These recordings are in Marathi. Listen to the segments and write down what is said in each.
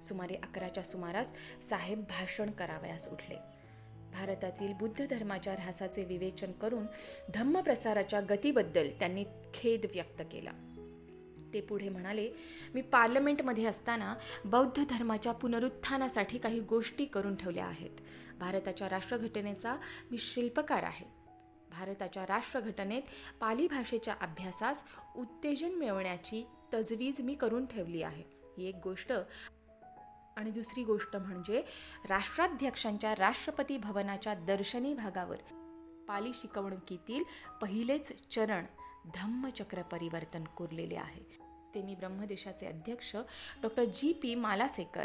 सुमारे अकराच्या सुमारास साहेब भाषण करावयास उठले. भारतातील बुद्ध धर्माच्या ऱ्हासाचे विवेचन करून धम्मप्रसाराच्या गतीबद्दल त्यांनी खेद व्यक्त केला. ते पुढे म्हणाले मी पार्लमेंटमध्ये असताना बौद्ध धर्माच्या पुनरुत्थानासाठी काही गोष्टी करून ठेवल्या आहेत. भारताच्या राष्ट्रघटनेचा मी शिल्पकार आहे. भारताच्या राष्ट्रघटनेत पाली भाषेच्या अभ्यासास उत्तेजन मिळवण्याची तजवीज मी करून ठेवली आहे. ही एक गोष्ट आणि दुसरी गोष्ट म्हणजे राष्ट्राध्यक्षांच्या राष्ट्रपती भवनाच्या दर्शनी भागावर पाली शिकवणुकीतील पहिलेच चरण धम्मचक्र परिवर्तन कोरलेले आहे. ते मी ब्रह्मदेशाचे अध्यक्ष डॉक्टर जी पी मालासेकर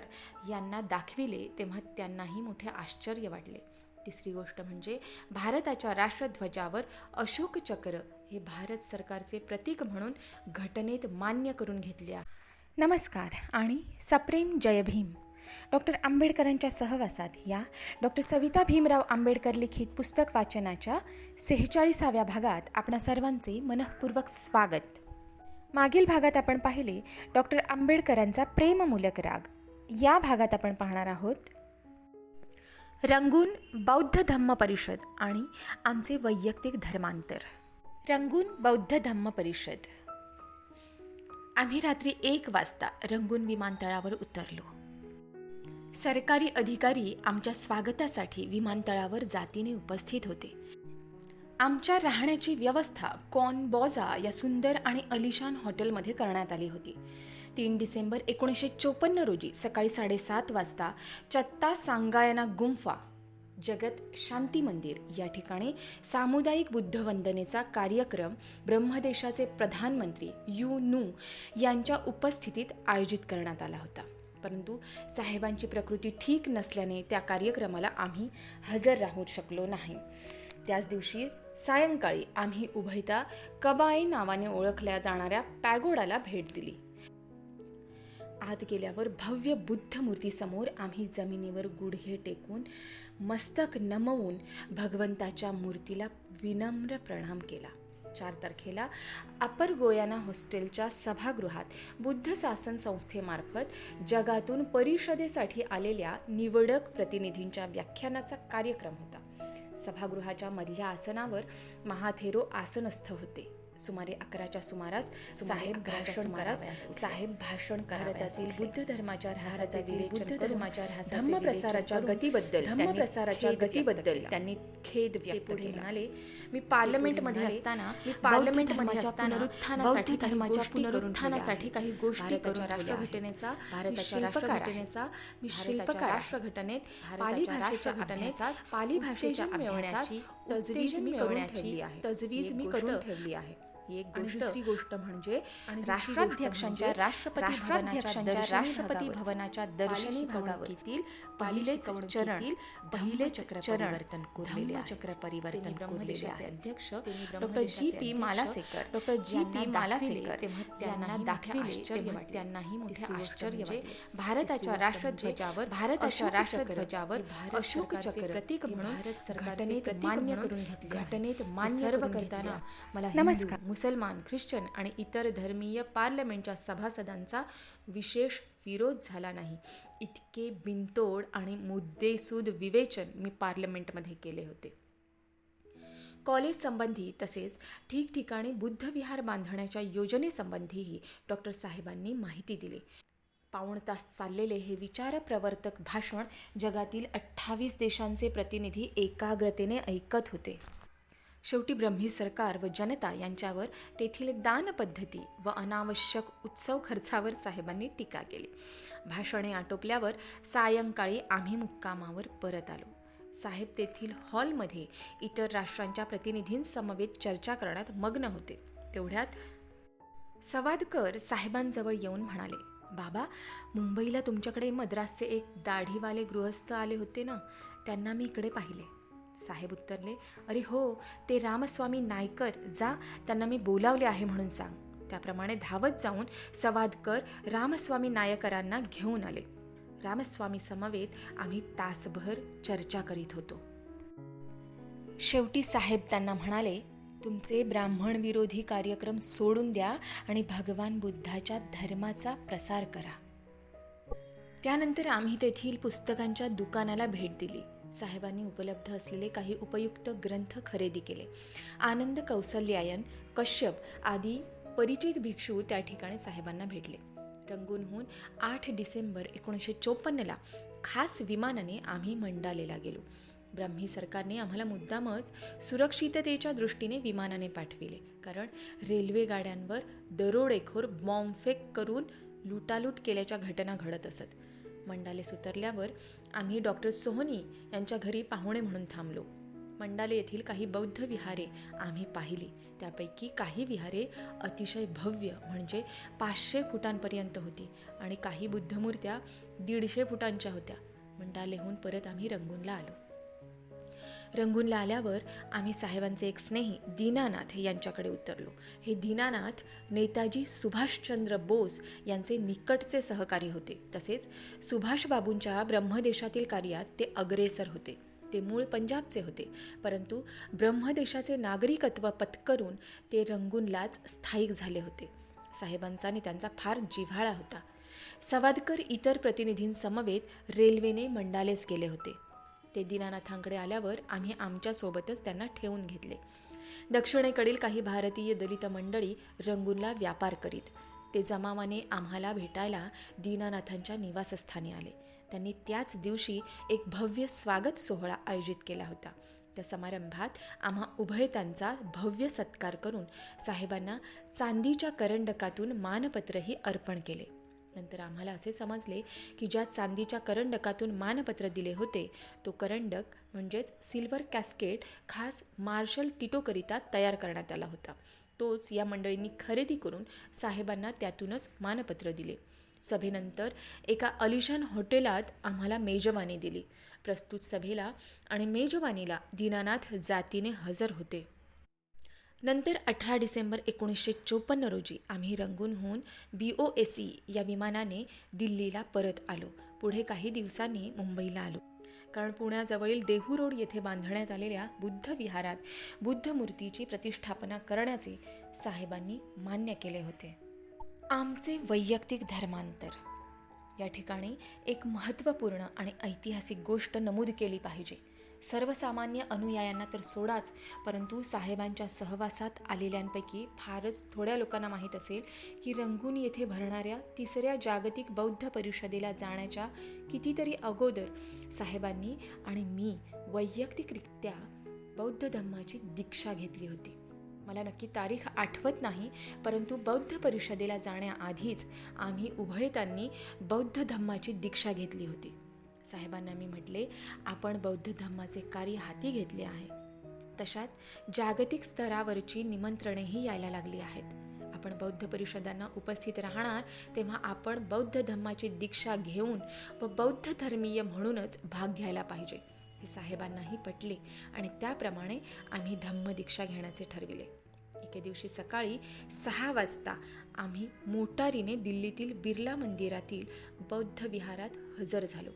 यांना दाखविले तेव्हा त्यांनाही मोठे आश्चर्य वाटले. तिसरी गोष्ट म्हणजे भारताच्या राष्ट्रध्वजावर अशोक चक्र हे भारत सरकारचे प्रतीक म्हणून घटनेत मान्य करून घेतले आहे. नमस्कार आणि सप्रेम जय भीम. डॉक्टर आंबेडकरांच्या सहवासात या डॉक्टर सविता भीमराव आंबेडकर लिखित पुस्तक वाचनाच्या सेहेचाळीसाव्या भागात आपणा सर्वांचे मनःपूर्वक स्वागत. मागील भागात आपण पाहिले डॉक्टर आंबेडकरांचा प्रेममूलक राग. या भागात आपण पाहणार आहोत रंगून बौद्ध धम्म परिषद आणि आमचे वैयक्तिक धर्मांतर. रंगून बौद्ध धम्म परिषद. आम्ही रात्री एक वाजता रंगून विमानतळावर उतरलो. सरकारी अधिकारी आमच्या स्वागतासाठी विमानतळावर जातीने उपस्थित होते. आमच्या राहण्याची व्यवस्था कॉन बॉजा या सुंदर आणि अलिशान हॉटेलमध्ये करण्यात आली होती. तीन डिसेंबर एकोणीसशे चोपन्न रोजी सकाळी साडेसात वाजता चत्ता सांगायना गुंफा जगत शांती मंदिर. या ठिकाणी सामुदायिक बुद्धवंदनेचा कार्यक्रम ब्रह्मदेशाचे प्रधानमंत्री यू नू यांच्या उपस्थितीत आयोजित करण्यात आला होता. परंतु साहेबांची प्रकृती ठीक नसल्याने त्या कार्यक्रमाला आम्ही हजर राहू शकलो नाही. त्याच दिवशी सायंकाळी आम्ही उभयता कबाई नावाने ओळखल्या जाणाऱ्या पॅगोडाला भेट दिली. आत गेल्यावर भव्य बुद्ध मूर्तीसमोर आम्ही जमिनीवर गुडघे टेकून मस्तक नमवून भगवंताच्या मूर्तीला विनम्र प्रणाम केला. चार तारखेला अपर गोयाना हॉस्टेलच्या सभागृहात बुद्ध शासन संस्थेमार्फत जगातून परिषदेसाठी आलेल्या निवडक प्रतिनिधींच्या व्याख्यानाचा कार्यक्रम होता. सभागृहाच्या मधल्या आसनावर महाथेरो आसनस्थ होते. सुमारे अकराच्या सुमारास साहेब भाषण करास साहेब भाषण भारतातील बुद्ध धर्माच्या ऱ्हासाचे बुद्ध धर्माच्या धम्म प्रसाराच्या गतीबद्दल धम्म प्रसाराच्या गतीबद्दल त्यांनी खेद व्यक्त पुढे म्हणाले मी पार्लमेंटमध्ये असताना मी पार्लमेंटमध्ये असताना पुनरुत्थानासाठी धर्माच्या पुनरुत्थानासाठी काही गोष्टी करून राष्ट्रघटनेचा भारताच्या राष्ट्रघटनेचा मी शिल्पकार राष्ट्रघटनेत पाली भाषेच्या घटनेचा पाली भाषेच्या अभ्यासास तजवीज मी करून ठेवली आहे. तजवीज मी करून ठेवली आहे. ही एक दुसरी गोष्ट म्हणजे राष्ट्राध्यक्षांच्या राष्ट्रपती राष्ट्राध्यक्षांच्या राष्ट्रपती भवनाच्या दर्शनी भागावरील पहिले चरण पहिले चक्र परिवर्तन कोरलेले चक्र परिवर्तन कोरलेले आहे. अध्यक्ष doctor G P Malasekar. Doctor G P Malasekar तेव्हा त्यांना दाखविले तेव्हा त्यांनाही मोठे आश्चर्य वाटले. भारताच्या राष्ट्रध्वजावर भारताच्या राष्ट्रध्वजावर अशोक चक्र प्रतीक म्हणून भारत सरकारने मान्य करून घेतले घटनेत मान्य सर्व करताना मला नमस्कार. मुसलमान ख्रिश्चन आणि इतर धर्मीय पार्लमेंटच्या सभासदांचा विशेष विरोध झाला नाही. इतके बिनतोड आणि मुद्देसूद विवेचन मी पार्लमेंटमध्ये केले होते. कॉलेज संबंधी तसेच ठिकठिकाणी बुद्धविहार बांधण्याच्या योजनेसंबंधीही डॉक्टर साहेबांनी माहिती दिली. पाऊण तास चाललेले हे विचारप्रवर्तक भाषण जगातील अठ्ठावीस देशांचे प्रतिनिधी एकाग्रतेने ऐकत होते. शेवटी ब्रह्मी सरकार व जनता यांच्यावर तेथील दानपद्धती व अनावश्यक उत्सव खर्चावर साहेबांनी टीका केली. भाषणे आटोपल्यावर सायंकाळी आम्ही मुक्कामावर परत आलो. साहेब तेथील हॉलमध्ये इतर राष्ट्रांच्या प्रतिनिधींसमवेत चर्चा करण्यात मग्न होते. तेवढ्यात सवादकर साहेबांजवळ येऊन म्हणाले बाबा मुंबईला तुमच्याकडे मद्रासचे एक दाढीवाले गृहस्थ आले होते ना? त्यांना मी इकडे पाहिले. साहेब उत्तरले अरे हो ते रामस्वामी नायकर जा त्यांना मी बोलावले आहे म्हणून सांग. त्याप्रमाणे धावत जाऊन सवादकर रामस्वामी नायकरांना घेऊन आले. रामस्वामी समवेत आम्ही तासभर चर्चा करीत होतो. शेवटी साहेब त्यांना म्हणाले तुमचे ब्राह्मण विरोधी कार्यक्रम सोडून द्या आणि भगवान बुद्धाच्या धर्माचा प्रसार करा. त्यानंतर आम्ही तेथील पुस्तकांच्या दुकानाला भेट दिली. साहेबांनी उपलब्ध असलेले काही उपयुक्त ग्रंथ खरेदी केले. आनंद कौसल्यायन कश्यप आदी परिचित भिक्षू त्या ठिकाणी साहेबांना भेटले. रंगूनहून आठ डिसेंबर एकोणीसशे चोपन्नला खास विमानाने आम्ही मंडालेला गेलो. ब्राह्मी सरकारने आम्हाला मुद्दामच सुरक्षिततेच्या दृष्टीने विमानाने पाठविले. कारण रेल्वे गाड्यांवर दरोडेखोर बॉम्बफेक करून लुटालूट केल्याच्या घटना घडत असत. मंडालेस उतरल्यावर आम्ही डॉक्टर सोहनी यांच्या घरी पाहुणे म्हणून थांबलो. मंडाले येथील काही बौद्ध विहारे आम्ही पाहिली. त्यापैकी काही विहारे अतिशय भव्य म्हणजे पाचशे फुटांपर्यंत होती आणि काही बुद्धमूर्त्या दीडशे फुटांच्या होत्या. मंडालेहून परत आम्ही रंगूनला आलो. रंगूनला आल्यावर आम्ही साहेबांचे एक स्नेही दीनानाथ यांच्याकडे उतरलो. हे दीनानाथ नेताजी सुभाषचंद्र बोस यांचे निकटचे सहकारी होते. तसेच सुभाषबाबूंच्या ब्रह्मदेशातील कार्यात ते अग्रेसर होते. ते मूळ पंजाबचे होते. परंतु ब्रह्मदेशाचे नागरिकत्व पत्करून ते रंगूनलाच स्थायिक झाले होते. साहेबांचा आणि त्यांचा फार जिव्हाळा होता. सवादकर इतर प्रतिनिधींसमवेत रेल्वेने मंडालेस गेले होते. ते दीनानाथांकडे आल्यावर आम्ही आमच्यासोबतच त्यांना ठेवून घेतले. दक्षिणेकडील काही भारतीय दलित मंडळी रंगूनला व्यापार करीत. ते जमावाने आम्हाला भेटायला दीनानाथांच्या निवासस्थानी आले. त्यांनी त्याच दिवशी एक भव्य स्वागत सोहळा आयोजित केला होता. त्या समारंभात आम्हा उभयतांचा भव्य सत्कार करून साहेबांना चांदीच्या करंडकातून मानपत्रही अर्पण केले. नंतर आम्हाला असे समजले की ज्या चांदीच्या करंडकातून मानपत्र दिले होते तो करंडक म्हणजेच सिल्वर कॅस्केट खास मार्शल टिटोकरिता तयार करण्यात आला होता. तोच या मंडळींनी खरेदी करून साहेबांना त्यातूनच मानपत्र दिले. सभेनंतर एका अलिशान हॉटेलात आम्हाला मेजवानी दिली. प्रस्तुत सभेला आणि मेजवानीला दीनानाथ जातीने हजर होते. नंतर अठरा डिसेंबर एकोणीसशे चोपन्न रोजी आम्ही रंगूनहून बी ओ एस सी या विमानाने दिल्लीला परत आलो. पुढे काही दिवसांनी मुंबईला आलो. कारण पुण्याजवळील देहू रोड येथे बांधण्यात आलेल्या बुद्ध विहारात बुद्ध मूर्तीची प्रतिष्ठापना करण्याचे साहेबांनी मान्य केले होते. आमचे वैयक्तिक धर्मांतर. या ठिकाणी एक महत्त्वपूर्ण आणि ऐतिहासिक गोष्ट नमूद केली पाहिजे. सर्वसामान्य अनुयायांना तर सोडाच परंतु साहेबांच्या सहवासात आलेल्यांपैकी फारच थोड्या लोकांना माहीत असेल की रंगून येथे भरणाऱ्या तिसऱ्या जागतिक बौद्ध परिषदेला जाण्याच्या कितीतरी अगोदर साहेबांनी आणि मी वैयक्तिकरित्या बौद्ध धम्माची दीक्षा घेतली होती. मला नक्की तारीख आठवत नाही परंतु बौद्ध परिषदेला जाण्याआधीच आम्ही उभयतांनी बौद्ध धम्माची दीक्षा घेतली होती. साहेबांना मी म्हटले आपण बौद्ध धम्माचे कार्य हाती घेतले आहे. तशात जागतिक स्तरावरची निमंत्रणेही यायला लागली आहेत. आपण बौद्ध परिषदांना उपस्थित राहणार तेव्हा आपण बौद्ध धम्माची दीक्षा घेऊन व बौद्ध धर्मीय म्हणूनच भाग घ्यायला पाहिजे. हे साहेबांनाही पटले आणि त्याप्रमाणे आम्ही धम्मदीक्षा घेण्याचे ठरविले. एके दिवशी सकाळी सहा वाजता आम्ही मोटारीने दिल्लीतील बिर्ला मंदिरातील बौद्ध विहारात हजर झालो.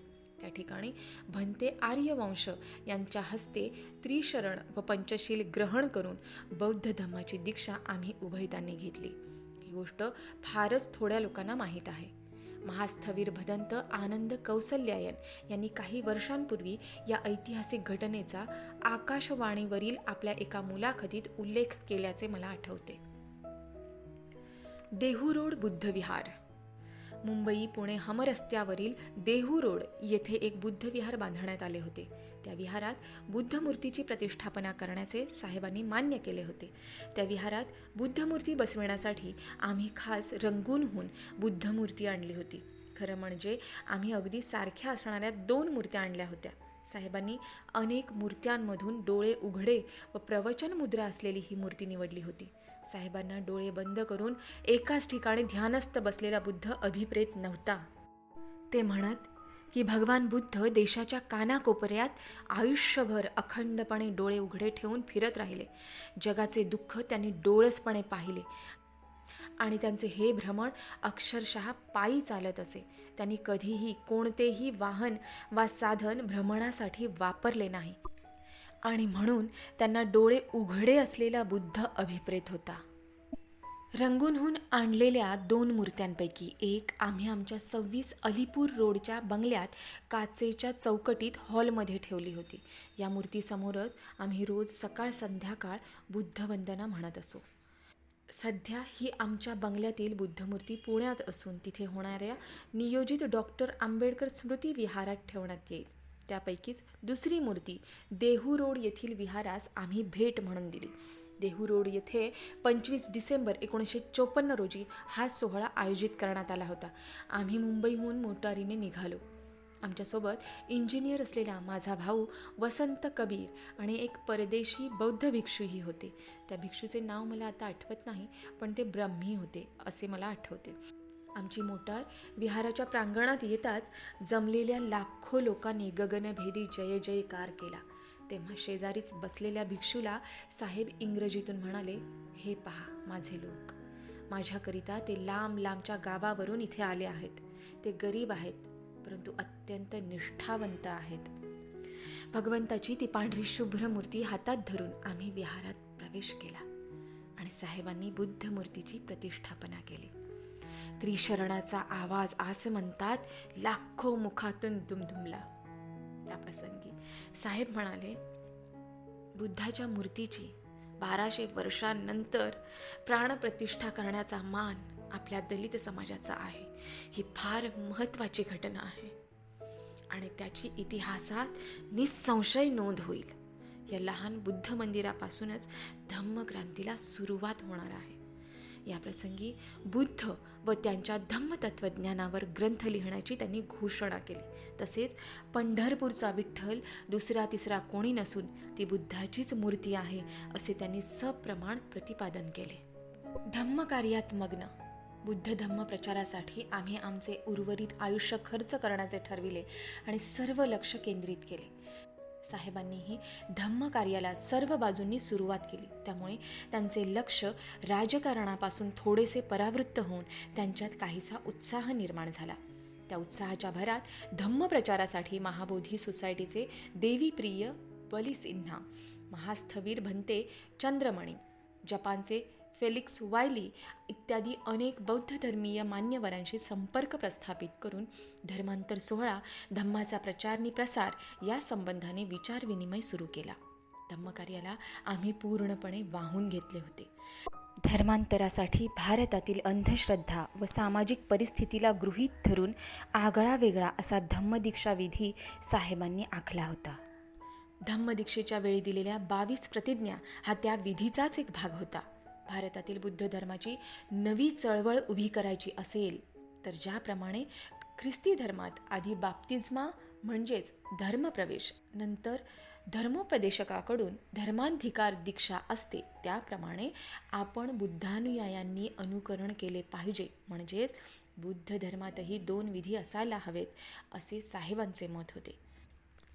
त्या ठिकाणी भंते आर्यवंश यांच्या हस्ते त्रिशरण व पंचशील ग्रहण करून बौद्ध धम्माची दीक्षा आम्ही उभयतांनी घेतली. ही गोष्ट फारच थोड्या लोकांना माहीत आहे. महास्थवीर भदंत आनंद कौसल्यायन यांनी काही वर्षांपूर्वी या ऐतिहासिक घटनेचा आकाशवाणीवरील आपल्या एका मुलाखतीत उल्लेख केल्याचे मला आठवते. देहू रोड बुद्धविहार मुंबई पुणे हमरस्त्यावरील देहू रोड येथे एक बुद्धविहार बांधण्यात आले होते. त्या विहारात बुद्धमूर्तीची प्रतिष्ठापना करण्याचे साहेबांनी मान्य केले होते. त्या विहारात बुद्धमूर्ती बसविण्यासाठी आम्ही खास रंगूनहून बुद्धमूर्ती आणली होती. खरं म्हणजे आम्ही अगदी सारख्या असणाऱ्या दोन मूर्त्या आणल्या होत्या. साहेबांनी अनेक मूर्त्यांमधून डोळे उघडे व प्रवचन मुद्रा असलेली ही मूर्ती निवडली होती. साहेबांना डोळे बंद करून एकाच ठिकाणी ध्यानस्थ बसलेला बुद्ध अभिप्रेत नव्हता. ते म्हणत की भगवान बुद्ध देशाच्या कानाकोपऱ्यात आयुष्यभर अखंडपणे डोळे उघडे ठेवून फिरत राहिले. जगाचे दुःख त्यांनी डोळसपणे पाहिले. आणि त्यांचे हे भ्रमण अक्षरशः पायी चालत असे. त्यांनी कधीही कोणतेही वाहन वा साधन भ्रमणासाठी वापरले नाही. आणि म्हणून त्यांना डोळे उघडे असलेला बुद्ध अभिप्रेत होता. रंगूनहून आणलेल्या दोन मूर्त्यांपैकी एक आम्ही आमच्या सव्वीस अलीपूर रोडच्या बंगल्यात काचेच्या चौकटीत हॉलमध्ये ठेवली होती. या मूर्तीसमोरच आम्ही रोज सकाळ संध्याकाळ बुद्धवंदना म्हणत असो. सध्या ही आमच्या बंगल्यातील बुद्धमूर्ती पुण्यात असून तिथे होणाऱ्या नियोजित डॉक्टर आंबेडकर स्मृती विहारात ठेवण्यात येईल. त्यापैकीच दुसरी मूर्ती देहू रोड येथील विहारास आम्ही भेट म्हणून दिली. देहू रोड येथे पंचवीस डिसेंबर एकोणीसशे चोपन्न रोजी हा सोहळा आयोजित करण्यात आला होता. आम्ही मुंबईहून मोटारीने निघालो. आमच्यासोबत इंजिनियर असलेला माझा भाऊ वसंत कबीर आणि एक परदेशी बौद्ध भिक्षूही होते. त्या भिक्षूचे नाव मला आता आठवत नाही पण ते ब्रह्मी होते असे मला आठवते. आमची मोटार विहाराच्या प्रांगणात येताच जमलेल्या लाखो लोकांनी गगनभेदी जय जयकार केला. तेव्हा शेजारीच बसलेल्या भिक्षूला साहेब इंग्रजीतून म्हणाले हे पहा माझे लोक. माझ्याकरिता ते लांब लांबच्या गावावरून इथे आले आहेत. ते गरीब आहेत परंतु अत्यंत निष्ठावंत आहेत. भगवंताची ती पांढरी शुभ्र मूर्ती हातात धरून आम्ही विहारात प्रवेश केला आणि साहेबांनी बुद्ध मूर्तीची प्रतिष्ठापना केली. त्रिशरणाचा आवाज असं म्हणतात लाखो मुखातून दुमदुमला. त्या प्रसंगी साहेब म्हणाले बुद्धाच्या मूर्तीची बाराशे वर्षांनंतर प्राणप्रतिष्ठा करण्याचा मान आपल्या दलित समाजाचा आहे. ही फार महत्त्वाची घटना आहे. आणि त्याची इतिहासात निसंशय नोंद होईल. या लहान बुद्ध मंदिरापासूनच धम्मक्रांतीला सुरुवात होणार आहे. या प्रसंगी बुद्ध व त्यांच्या धम्मतत्वज्ञानावर ग्रंथ लिहिण्याची त्यांनी घोषणा केली. तसेच पंढरपूरचा विठ्ठल दुसरा तिसरा कोणी नसून ती बुद्धाचीच मूर्ती आहे असे त्यांनी सप्रमाण प्रतिपादन केले. धम्मकार्यात मग्न. बुद्ध धम्म प्रचारासाठी आम्ही आमचे उर्वरित आयुष्य खर्च करण्याचे ठरविले आणि सर्व लक्ष केंद्रित केले. साहेबांनीही धम्म कार्याला सर्व बाजूंनी सुरुवात केली. त्यामुळे त्यांचे लक्ष राजकारणापासून थोडेसे परावृत्त होऊन त्यांच्यात काहीसा उत्साह निर्माण झाला. त्या उत्साहाच्या भरात धम्म प्रचारासाठी महाबोधी सोसायटीचे देवीप्रिय बलिसिन्हा महास्थवीर भंते चंद्रमणी जपानचे फेलिक्स वायली इत्यादी अनेक बौद्ध धर्मीय मान्यवरांशी संपर्क प्रस्थापित करून धर्मांतर सोहळा धम्माचा प्रचार आणि प्रसार या संबंधाने विचारविनिमय सुरू केला. धम्मकार्याला आम्ही पूर्णपणे वाहून घेतले होते. धर्मांतरासाठी भारतातील अंधश्रद्धा व सामाजिक परिस्थितीला गृहीत धरून आगळा वेगळा असा धम्मदीक्षा विधी साहेबांनी आखला होता. धम्मदीक्षेच्या वेळी दिलेल्या बावीस प्रतिज्ञा हा त्या विधीचाच एक भाग होता. भारतातील बुद्ध धर्माची नवी चळवळ उभी करायची असेल तर ज्याप्रमाणे ख्रिस्ती धर्मात आधी बाप्तिस्मा म्हणजेच धर्मप्रवेश नंतर धर्मोपदेशकाकडून धर्मांधिकार दीक्षा असते त्याप्रमाणे आपण बुद्धानुयायांनी अनुकरण केले पाहिजे. म्हणजेच बुद्ध धर्मातही दोन विधी असायला हवेत असे साहेबांचे मत होते.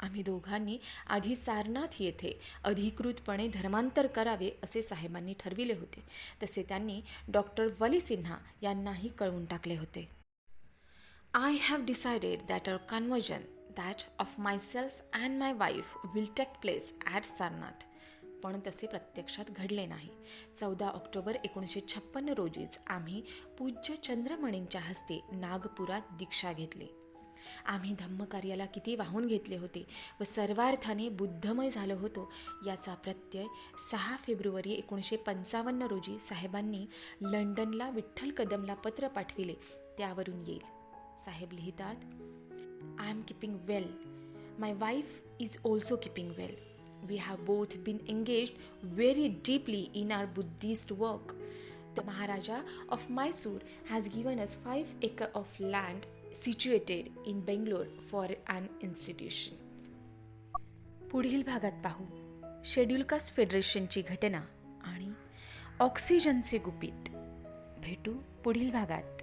आम्ही दोघांनी आधी सारनाथ येथे अधिकृतपणे धर्मांतर करावे असे साहेबांनी ठरविले होते. तसे त्यांनी डॉक्टर वली सिन्हा यांनाही कळवून टाकले होते. I have decided that uh conversion that of myself and my wife will take place at Sarnath पण तसे प्रत्यक्षात घडले नाही. चौदा ऑक्टोबर एकोणीसशे छप्पन्न रोजीच आम्ही पूज्य चंद्रमणींच्या हस्ते नागपुरात दीक्षा घेतली. आम्ही धम्मकार्याला किती वाहून घेतले होते व सर्वार्थाने बुद्धमय झालो होतो याचा प्रत्यय सहा फेब्रुवारी एकोणीसशे पंचावन्न रोजी साहेबांनी लंडनला विठ्ठल कदमला पत्र पाठविले त्यावरून येईल. साहेब लिहितात I am keeping well my wife is also keeping well we have both been engaged very deeply in our Buddhist work the Maharaja of Mysore has given us five acre of land situated in Bangalore for an institution पुढील भागात पाहू. शेड्युलकास्ट फेडरेशनची घटना आणि ऑक्सिजनचे गुपित. भेटू पुढील भागात.